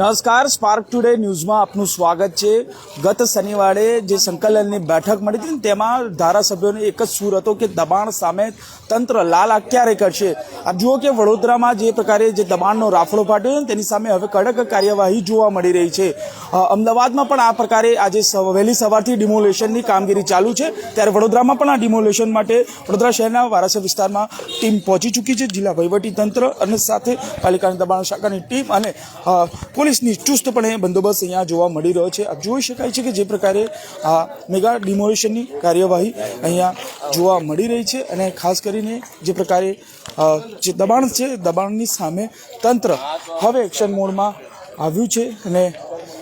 નમસ્કાર spark today ન્યૂઝમાં આપનું સ્વાગત છે. ગત શનિવારે જે સંકલનની બેઠક મળી હતી તેમાં ધારાસભ્યોને એક જ સૂર હતો કે દબાણ સામે તંત્ર લાલ ક્યારે કરશે? આપ જુઓ કે વડોદરામાં જે પ્રકારે જે દબાણનો રાફડો ફાટ્યો છે તેની સામે હવે કડક કાર્યવાહી જોવા મળી રહી છે. અમદાવાદમાં પણ આ પ્રકારે આજે વહેલી સવારથી ડિમોલેશનની કામગીરી ચાલુ છે. ત્યારે વડોદરામાં પણ આ ડિમોલેશન માટે વડોદરા શહેરના વારાસર વિસ્તારમાં ટીમ પહોંચી ચૂકી છે. જિલ્લા વહીવટી તંત્ર અને સાથે પાલિકાની દબાણ શાખાની ટીમ અને પોલીસની ચુસ્તપણે બંદોબસ્ત અહીંયા જોવા મળી રહ્યો છે. આપ જોઈ શકાય છે કે જે પ્રકારે આ મેગા ડિમોલિશનની કાર્યવાહી અહીંયા જોવા મળી રહી છે અને ખાસ કરીને જે પ્રકારે જે દબાણ છે, દબાણની સામે તંત્ર હવે એક્શન મોડમાં આવ્યું છે અને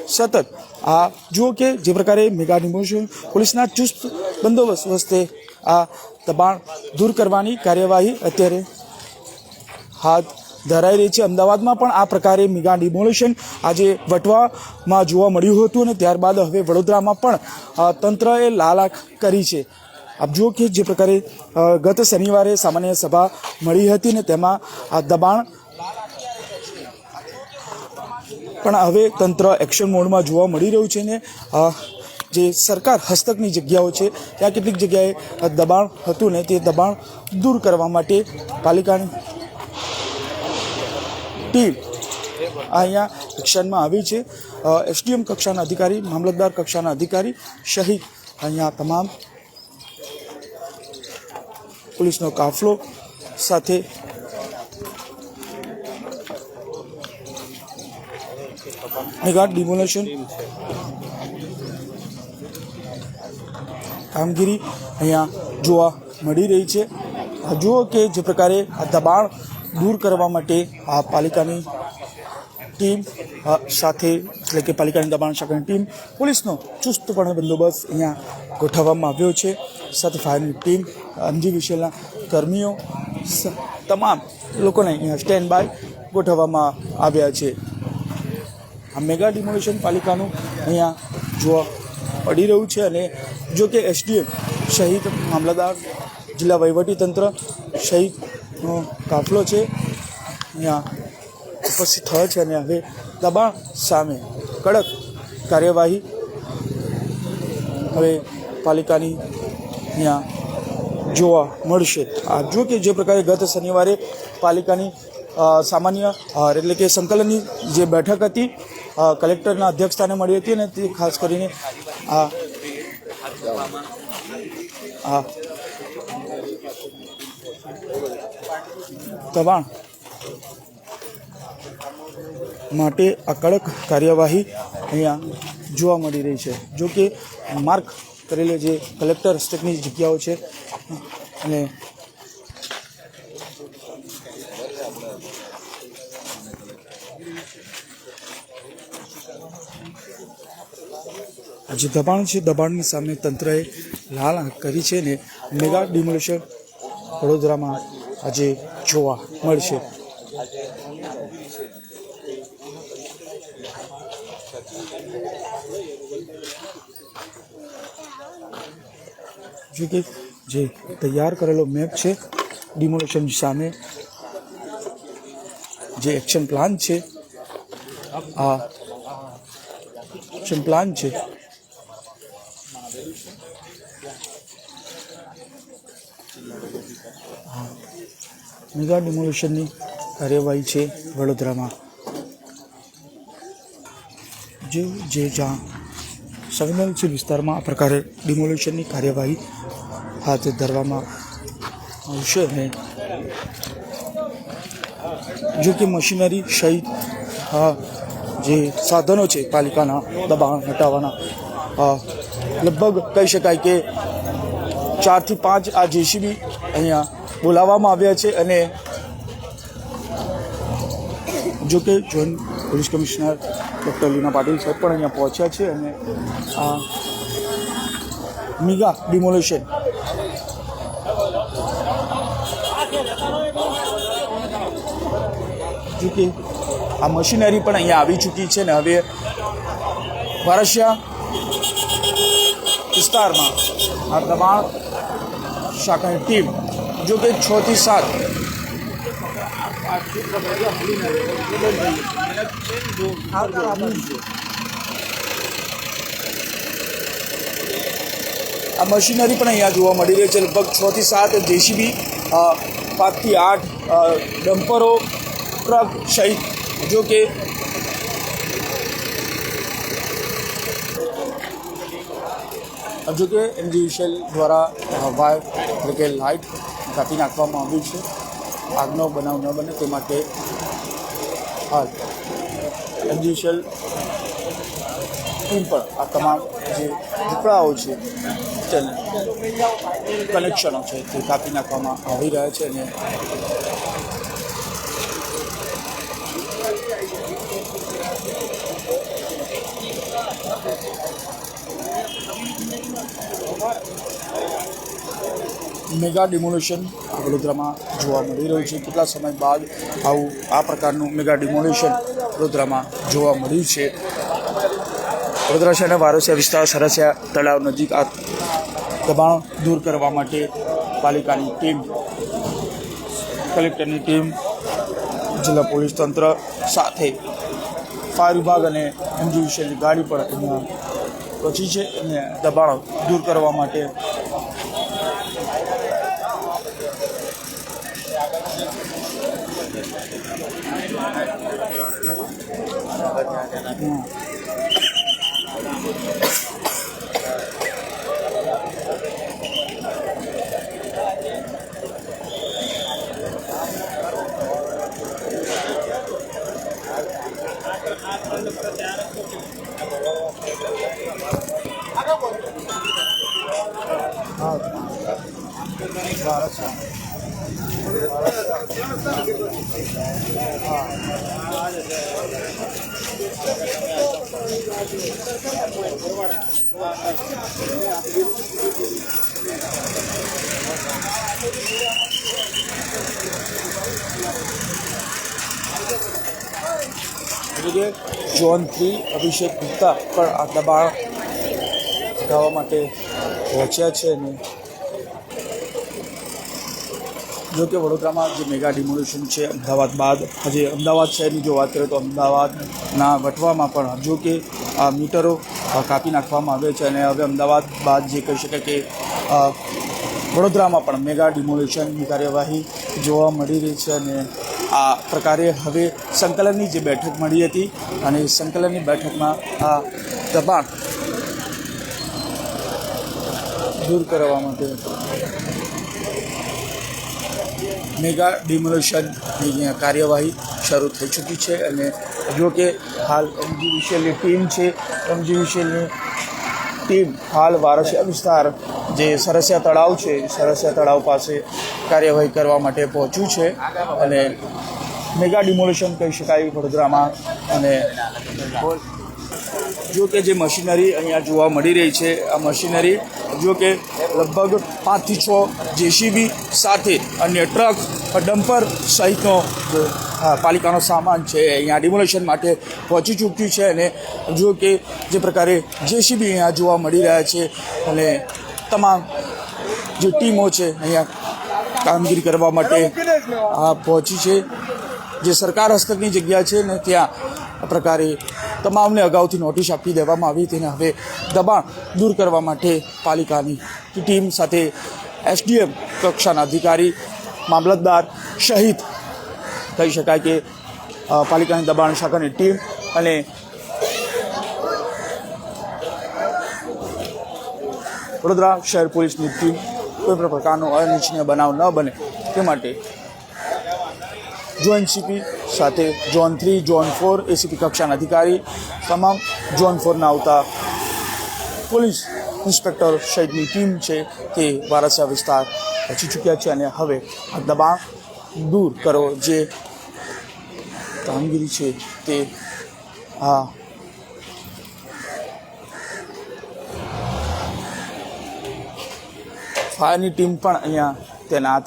સતત આ જુઓ કે જે પ્રકારે મેગા ડિમોલિશન પોલીસના ચુસ્ત બંદોબસ્ત વસ્તે આ દબાણ દૂર કરવાની કાર્યવાહી અત્યારે હાથ ધરાઈ રહી છે. અમદાવાદમાં પણ આ પ્રકારે મેગા ડિમોલિશન આજે વટવામાં જોવા મળ્યું હતું અને ત્યારબાદ હવે વડોદરામાં પણ તંત્રએ લાલાક કરી છે. આપ જુઓ કે જે પ્રકારે ગત શનિવારે સામાન્ય સભા મળી હતી ને તેમાં આ દબાણ પણ હવે તંત્ર એક્શન મોડમાં જોવા મળી રહ્યું છે ને જે સરકાર હસ્તકની જગ્યાઓ છે, ત્યાં કેટલીક જગ્યાએ દબાણ હતું ને તે દબાણ દૂર કરવા માટે પાલિકાની ટીમ અહીંયા એક્શનમાં આવી છે. એસડીએમ કક્ષાના અધિકારી, મામલતદાર કક્ષાના અધિકારી સહિત અહીંયા તમામ પોલીસનો કાફલો સાથે મેગા ડિમોલેશન કામગીરી અહીંયા જોવા મળી રહી છે. જુઓ કે જે પ્રકારે આ દબાણ દૂર કરવા માટે આ પાલિકાની ટીમ સાથે એટલે કે પાલિકાની દબાણ શાખાની ટીમ, પોલીસનો ચુસ્તપણે બંદોબસ્ત અહીંયા ગોઠવવામાં આવ્યો છે. સાથે ફાયરની ટીમ, અંજી વિશેલના કર્મીઓ તમામ લોકોને અહીંયા સ્ટેન્ડ બાય ગોઠવવામાં આવ્યા છે. આ મેગા ડિમોલિશન પાલિકાનું અહીંયા જોવા પડી રહ્યું છે અને જો કે એસડીએમ, શહીદ મામલતદાર, જિલ્લા વહીવટીતંત્ર સહિતનો કાફલો છે. અહીંયા ઉપસ્થિત થયો છે અને હવે દબાણ સામે કડક કાર્યવાહી હવે પાલિકાની અહીંયા જોવા મળશે. આ જો કે જે પ્રકારે ગત શનિવારે પાલિકાની સામાન્ય એટલે કે સંકલનની જે બેઠક હતી કલેક્ટરના અધ્યક્ષસ્થાને મળી હતી અને તે ખાસ કરીને આ આ દબાણ માટે આ કડક કાર્યવાહી અહીંયા જોવા મળી રહી છે. જો કે માર્ક કરેલી જે કલેક્ટર સ્ટેટની જગ્યાઓ છે અને જે દબાણ છે, દબાણની સામે તંત્રએ લાલ કરી છે ને મેગા ડિમોલિશન વડોદરામાં આજે જોવા મળશે. જો કે જે તૈયાર કરેલો મેપ છે, ડિમોલેશન સામે જે એક્શન પ્લાન છે, આ એક્શન પ્લાન છે મેગા ડિમોલેશનની કાર્યવાહી છે વડોદરામાં. જે જે જ્યાં સંવેદનશીલ વિસ્તારમાં આ પ્રકારે ડિમોલેશનની કાર્યવાહી હાથ ધરવામાં આવશે અને જો કે મશીનરી સહિત જે સાધનો છે પાલિકાના દબાણ હટાવવાના લગભગ કહી શકાય કે ચારથી પાંચ આ જેસીબી અહીંયા બોલાવવામાં આવ્યા છે અને જો કે joint police commissioner doctor Leena Patil સાહેબ પણ અહીંયા પહોંચ્યા છે અને આ મિગા ડિમોલેશન. જો કે આ મશીનરી પણ અહીંયા આવી ચૂકી છે ને હવે વારસિયા વિસ્તારમાં આ દબાણ શાખાની ટીમ જો કે છ થી સાત આ મશીનરી પણ અહીંયા જોવા મળી રહી છે લગભગ છ થી સાત જેસીબી પાંચથી આઠ અ, ડમ્પરો ટ્રક સહિત જો કે જો કે એનજીવીસીએલ દ્વારા વાયર એટલે કે લાઇટ કાપી નાખવામાં આવ્યું છે. આગનો બનાવ ન બને તે માટે હાલ એન્જ્યુશિયલ ટીમ પણ આ તમામ જે ઝૂંપડાઓ છે, તેને કનેક્શનો છે તે કાપી નાખવામાં આવી રહ્યા છે અને મેગા ડિમોલેશન વડોદરામાં જોવા મળી રહ્યું છે. કેટલા સમય બાદ આવું આ પ્રકારનું મેગા ડિમોલેશન વડોદરામાં જોવા મળ્યું છે. વડોદરા શહેરના વારસિયા વિસ્તાર, સરસિયા તળાવ નજીક આ દબાણ દૂર કરવા માટે પાલિકાની ટીમ, કલેક્ટરની ટીમ, જિલ્લા પોલીસ તંત્ર સાથે ફાયર વિભાગ અને એનજીવીસીએલની ગાડી પણ અહીંયા પહોંચી છે અને દબાણ દૂર કરવા માટે 嗯。જોન થ્રી અભિષેક ગુપ્તા પણ આ દબાણ હટાવવા માટે પહોંચ્યા છે અને જો કે વડોદરામાં જે મેગા ડિમોલેશન છે, અમદાવાદ બાદ હજી અમદાવાદ શહેરની જો વાત કરીએ તો અમદાવાદના વટવામાં પણ જો કે આ મીટરો કાપી નાખવામાં આવે છે અને હવે અમદાવાદ બાદ જે કહી શકાય કે વડોદરામાં પણ મેગા ડિમોલેશનની કાર્યવાહી જોવા મળી રહી છે અને આ પ્રકારે હવે સંકલનની જે બેઠક મળી હતી અને સંકલનની બેઠકમાં આ દબાણ દૂર કરવા માટે મેગા ડિમોલેશનની કાર્યવાહી શરૂ થઈ ચૂકી છે અને જો કે હાલ એમજી ટીમ છે, એમજી ટીમ હાલ વારસિયા વિસ્તાર જે સરસિયા તળાવ છે, સરસિયા તળાવ પાસે કાર્યવાહી કરવા માટે પહોંચ્યું છે અને મેગા ડિમોલેશન કહી શકાય વડોદરામાં અને જો કે જે મશીનરી અહીંયા જોવા મળી રહી છે, આ મશીનરી જો કે લગભગ પાંચથી છ જેસીબી સાથે અન્ય ટ્રક, ડમ્પર સહિતનો પાલિકાનો સામાન છે, અહીંયા ડિમોલેશન માટે પહોંચી ચૂક્યું છે અને જો કે જે પ્રકારે જેસીબી અહીંયા જોવા મળી રહ્યા છે અને તમામ જે ટીમો છે, અહીંયા કામગીરી કરવા માટે આ પહોંચી છે. જે સરકાર હસ્તકની જગ્યા છે ને ત્યાં આ પ્રકારે તમામને અગાઉથી નોટિસ આપી દેવામાં આવી. તેને હવે દબાણ દૂર કરવા માટે પાલિકાની ટીમ સાથે એસડીએમ કક્ષાના અધિકારી મામલતદાર સહિત કહી શકાય કે પાલિકાની દબાણ શાખાની ટીમ અને વડોદરા શહેર પોલીસની ટીમ કોઈ પણ પ્રકારનો અનિચ્છનીય બનાવ ન બને તે માટે જોઈન્ટ સીપી સાથે zone three zone four ACP કક્ષાના અધિકારી તમામ ઝોન ફોરના આવતા પોલીસ ઇન્સ્પેક્ટર સહિતની ટીમ છે તે વારસા વિસ્તાર પહોંચી ચૂક્યા છે અને હવે આ દબાણ દૂર કરો જે કામગીરી છે તે આ ફાયરની ટીમ પણ અહીંયા તૈનાત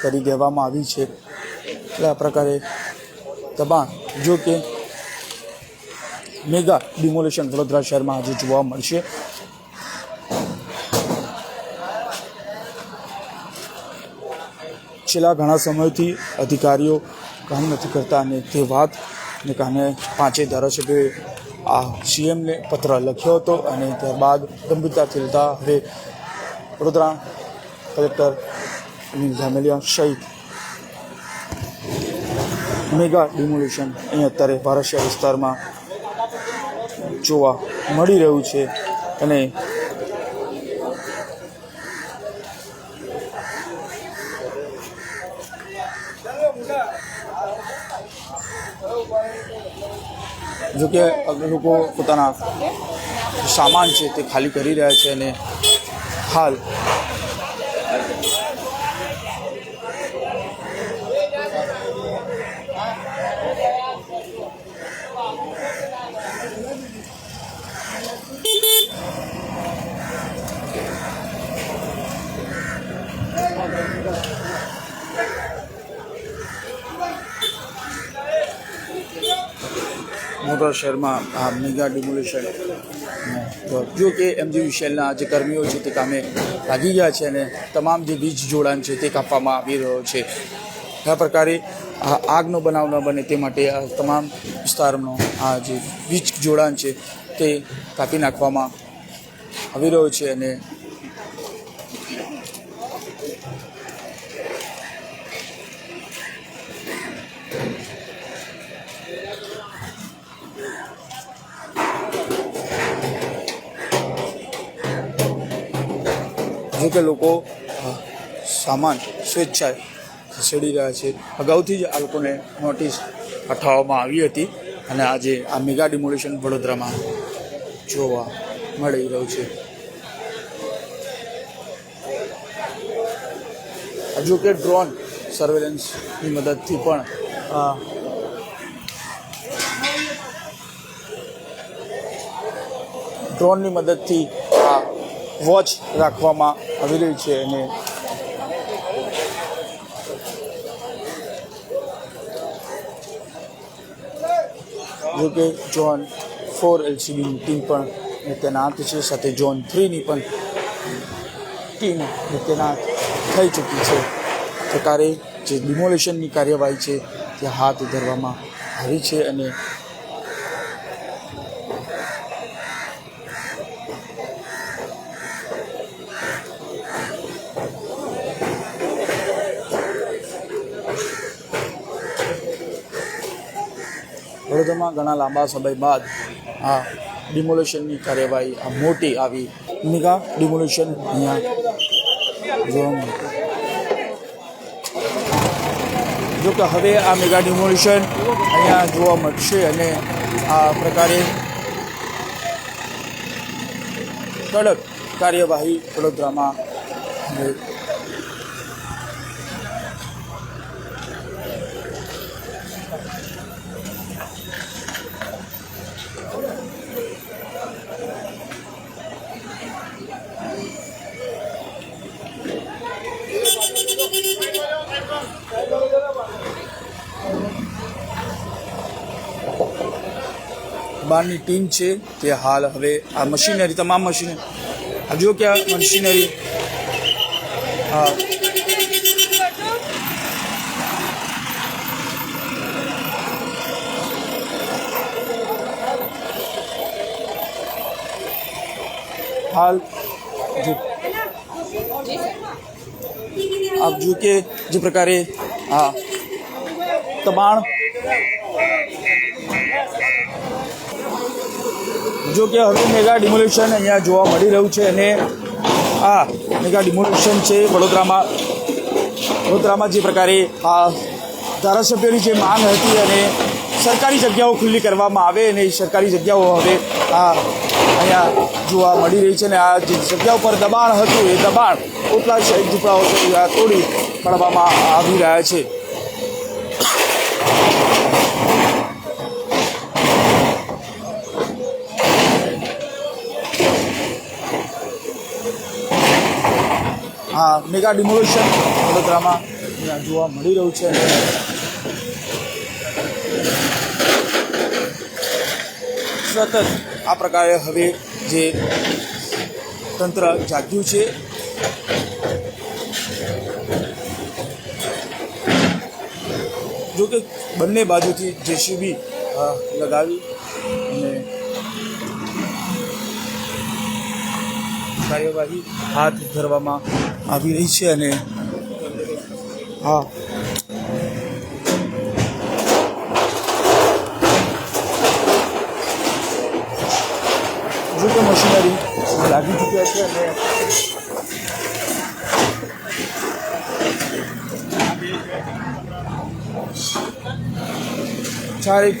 કરી દેવામાં આવી છે. એટલે આ પ્રકારે દબાણ, જો કે મેગા ડિમોલેશન વડોદરા શહેરમાં આજે જોવા મળશે. છેલ્લા ઘણા સમયથી અધિકારીઓ કામ નથી કરતા અને તે વાતને કારણે પાંચેય ધારાસભ્યોએ આ સીએમને પત્ર લખ્યો હતો અને ત્યારબાદ ગંભીરતાથી લેતા હવે વડોદરા કલેક્ટર અનિલ ધામેલિયા સહિત મેગા ડિમોલ્યુશન અહીં અત્યારે ભારસિયા વિસ્તારમાં જોવા મળી રહ્યું છે અને જોકે લોકો પોતાના સામાન છે તે ખાલી કરી રહ્યા છે અને હાલ મોટા શહેરમાં આ મેગા ડિમોલિશન જો કે એમજી વિશેલના જે કર્મીઓ છે તે કામે લાગી ગયા છે અને તમામ જે વીજ જોડાણ છે તે કાપવામાં આવી રહ્યો છે. આ પ્રકારે આ આગનો બનાવ ન બને તે માટે આ તમામ વિસ્તારનો આ જે વીજ જોડાણ છે તે કાપી નાખવામાં આવી રહ્યો છે અને કે લોકો સામાન સ્વેચ્છાએ ખસેડી રહ્યા છે. અગાઉથી જ આ લોકોને નોટિસ પાઠવવામાં આવી હતી અને આજે આ મેગા ડિમોલિશન વડોદરામાં જોવા મળી રહ્યું છે. હજુ કે ડ્રોન સર્વેલન્સની મદદથી પણ ડ્રોનની મદદથી આ વોચ રાખવામાં આવી રહી છે અને જો કે ઝોન ફોર એલસીબીની ટીમ પણ તૈનાત છે, સાથે જોન થ્રીની પણ ટીમ તૈનાત થઈ ચૂકી છે. સરકારે જે ડિમોલેશનની કાર્યવાહી છે, તે હાથ ધરવામાં આવી છે અને વડોદરામાં ઘણા લાંબા સમય બાદ આ ડિમોલેશનની કાર્યવાહી, આ મોટી આવી મેગા ડિમોલેશન અહીંયા જોવા મળ્યું જો કે હવે આ મેગા ડિમોલેશન અહીંયા જોવા મળશે અને આ પ્રકારે કડક કાર્યવાહી વડોદરામાં હવે બહારની ટીમ છે તે હાલ હવે આ મશીનરી તમામ મશીનરી આ જો કે આ મશીનરી હા હાલ જો આપ જો કે જે પ્રકારે આ દબાણ જો કે હવે મેગા ડિમોલ્યુશન અહીંયા જોવા મળી રહ્યું છે અને આ મેગા ડિમોલ્યુશન છે વડોદરામાં. વડોદરામાં જે પ્રકારે આ ધારાસભ્યોની જે માંગ હતી અને સરકારી જગ્યાઓ ખુલ્લી કરવામાં આવે અને સરકારી જગ્યાઓ હવે આ અહીંયા જોવા મળી રહી છે અને આ જે જગ્યા ઉપર દબાણ હતું એ દબાણ ઓટલા ઝૂંપડાઓ તોડી પાડવામાં આવી રહ્યા છે. આ મેગા ડિમોલેશન વડોદરામાં જોવા મળી રહ્યું છે. સતત આ પ્રકારે હવે જે તંત્ર જાગ્યું છે. જો કે બંને બાજુથી જેસીબી લગાવી કાર્યવાહી હાથ ધરવામાં આવી રહી છે અને હા. જો કે મશીનરી લાગી ચૂક્યા છે અને ચારેક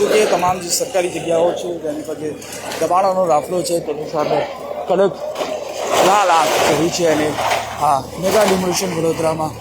કે તમામ જે સરકારી જગ્યાઓ છે તેની પર જે દબાણોનો રાફલો છે, તેની સામે કડક લાલ આંખ કરી છે અને હા, મેગા ડિમોલિશન વડોદરામાં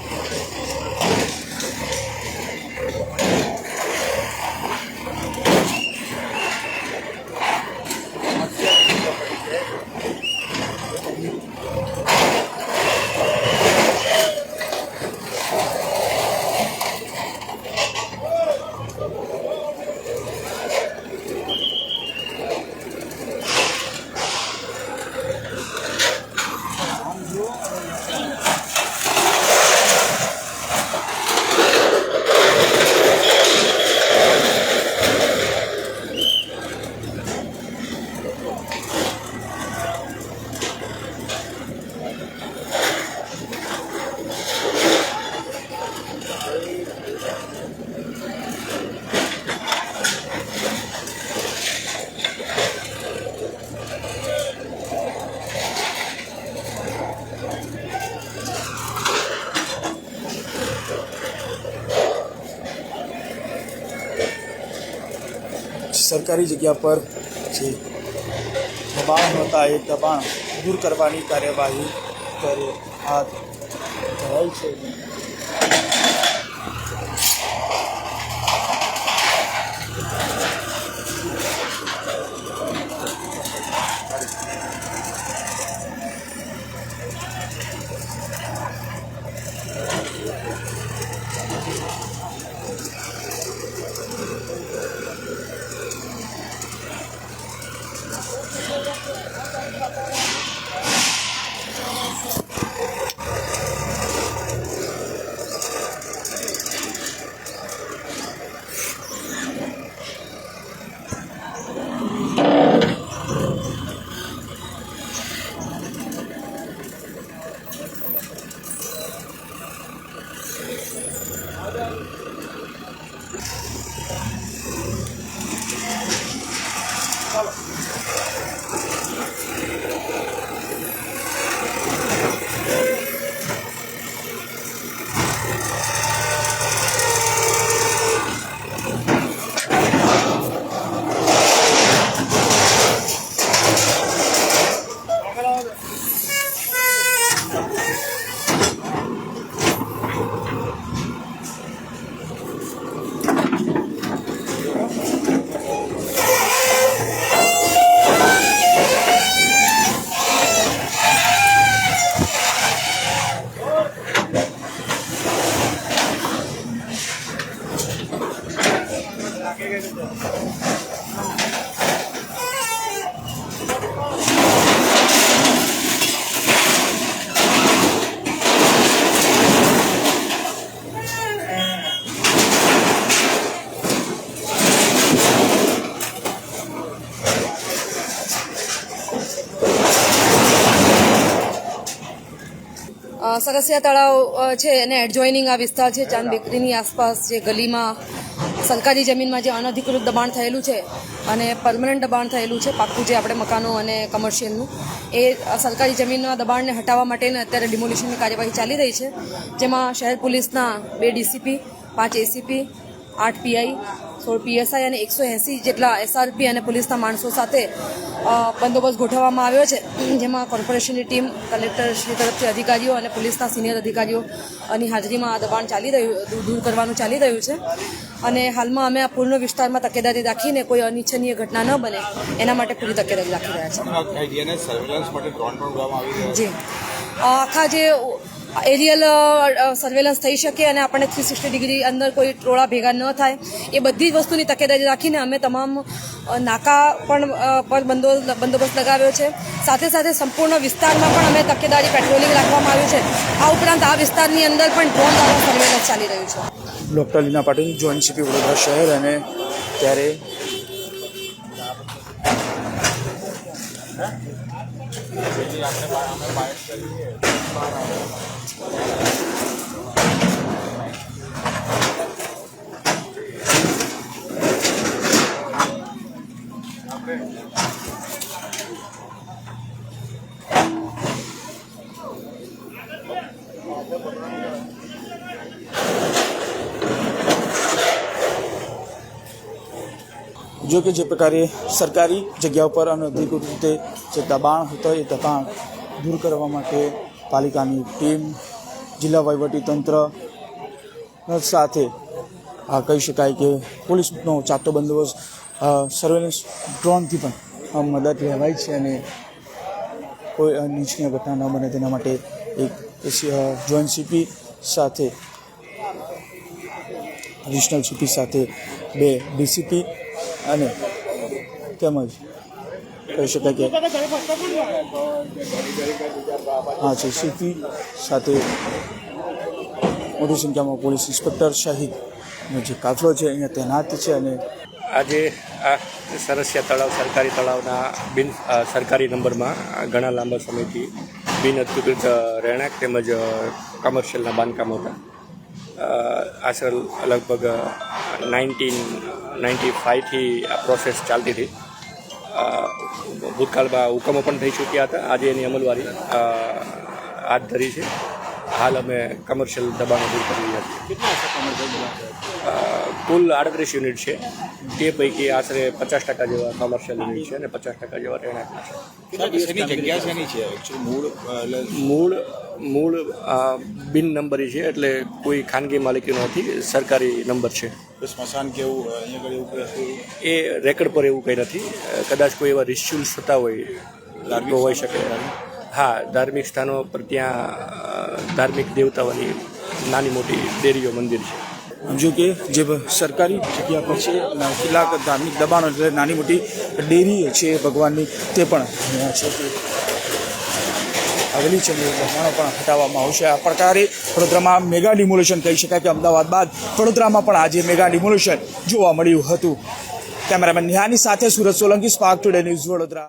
સરકારી જગ્યા પર છે દબાણ હતા એ દબાણ દૂર કરવાની કાર્યવાહી કરે હાથ ધરાઈ છે. સરસિયા તળાવ છે એને એડજોઇનિંગ આ વિસ્તાર છે, ચાંદ બેકરીની આસપાસ જે ગલીમાં સરકારી જમીનમાં જે અનધિકૃત દબાણ થયેલું છે અને પરમનન્ટ દબાણ થયેલું છે, પાક્કું જે આપણે મકાનો અને કમર્શિયલનું એ સરકારી જમીનના દબાણને હટાવવા માટેની અત્યારે ડિમોલિશનની કાર્યવાહી ચાલી રહી છે, જેમાં શહેર પોલીસના બે ડીસીપી, પાંચ એસીપી, આઠ પીઆઈ સોળ પીએસઆઈ અને એકસો એંસી જેટલા એસઆરપી અને પોલીસના માણસો સાથે બંદોબસ્ત ગોઠવવામાં આવ્યો છે. જેમાં કોર્પોરેશનની ટીમ કલેક્ટર શ્રી તરફથી અધિકારીઓ અને પોલીસના સિનિયર અધિકારીઓની હાજરીમાં આ દબાણ ચાલી રહ્યું દૂર- કરવાનું ચાલી રહ્યું છે. અને હાલમાં અમે આ પૂર્ણ વિસ્તારમાં તકેદારી રાખીને કોઈ અનિચ્છનીય ઘટના ન બને એના માટે પૂરી તકેદારી રાખી રહ્યા છીએ જી. આખા જે એરિયલ સર્વેલન્સ થઈ શકે અને આપણને થ્રી સિક્સટી ડિગ્રી અંદર કોઈ ટોળા ભેગા ન થાય. એ બધી જ વસ્તુની તકેદારી રાખીને અમે તમામ નાકા પણ પર બંદો, બંદોબસ્ત લગાવ્યો છે. સાથે સાથે સંપૂર્ણ વિસ્તારમાં પણ અમે તકેદારી પેટ્રોલિંગ રાખવામાં આવ્યું છે. આ ઉપરાંત આ વિસ્તારની અંદર પણ ડ્રોન દ્વારા સર્વેલન્સ ચાલી રહ્યું છે. Doctor Leena Patil joint CP, Vadodara શહેર અને ત્યારે જો કે જે પ્રકારે સરકારી જગ્યા ઉપર અનધિકૃત રીતે જે દબાણ હતો એ દબાણ દૂર કરવા માટે પાલિકાની ટીમ જિલ્લા વહીવટીતંત્ર સાથે આ કહી શકાય કે પોલીસનો ચાતો બંદોબસ્ત સર્વેલન્સ ડ્રોનથી પણ મદદ લેવાય છે અને કોઈ અનિચ્છનીય ઘટના ન બને તેના માટે એક જોઈન્ટ સીપી સાથે એડિશનલ સીપી સાથે બે ડીસીપી અને તેમજ કહી શકાય કે હા છે સીપી સાથે મોટી સંખ્યામાં પોલીસ ઇન્સ્પેક્ટર સહિતનો જે કાફલો છે, અહીંયા તૈનાત છે અને આજે આ સરસિયા તળાવ, સરકારી તળાવના બિન સરકારી નંબરમાં ઘણા લાંબા સમયથી બિન અધિકૃત રહેણાંક તેમજ કમર્શિયલના બાંધકામ હતા. આશરે લગભગ નાઇન્ટીન, નાઇન્ટી ફાઇવથી આ પ્રોસેસ ચાલતી હતી. ભૂતકાળમાં હુકમો પણ થઈ ચૂક્યા હતા. આજે એની અમલવારી હાથ ધરી છે. હાલ અમે કમર્શિયલ દબાણો દૂર કરી રહ્યા છીએ. કુલ આડત્રીસ યુનિટ છે. તે પૈકી આશરે પચાસ ટકા જેવા કોમર્શિયલ યુનિટ છે અને પચાસ ટકા જેવા રહેણાંક છે. મૂળ મૂળ મૂળ બિન નંબરી છે એટલે કોઈ ખાનગી માલિકીનો નથી સરકારી નંબર છે. સ્મશાન કે એવું અહીંયા આગળ એવું કંઈ એ રેકર્ડ પર એવું કંઈ નથી. કદાચ કોઈ એવા રિચ્યુઅલ્સ થતા હોય ધાર્મિક હોઈ શકે. હા ધાર્મિક સ્થાનો પર ત્યાં ધાર્મિક દેવતાઓની નાની મોટી દેરીઓ મંદિર છે. જો કે જે સરકારી જગ્યા પર છે કેટલાક ધાર્મિક દબાણો એટલે નાની મોટી ડેરી છે ભગવાનની તે પણ અહીંયા છે. આવેલી છે પણ હટાવવામાં આવશે. આ પ્રકારે વડોદરામાં મેગા ડિમોલેશન કહી શકાય કે અમદાવાદ બાદ વડોદરામાં પણ આજે મેગા ડિમોલેશન જોવા મળ્યું હતું. કેમેરામેન નિહાની સાથે Surat Solanki, Spark Today News Vadodara.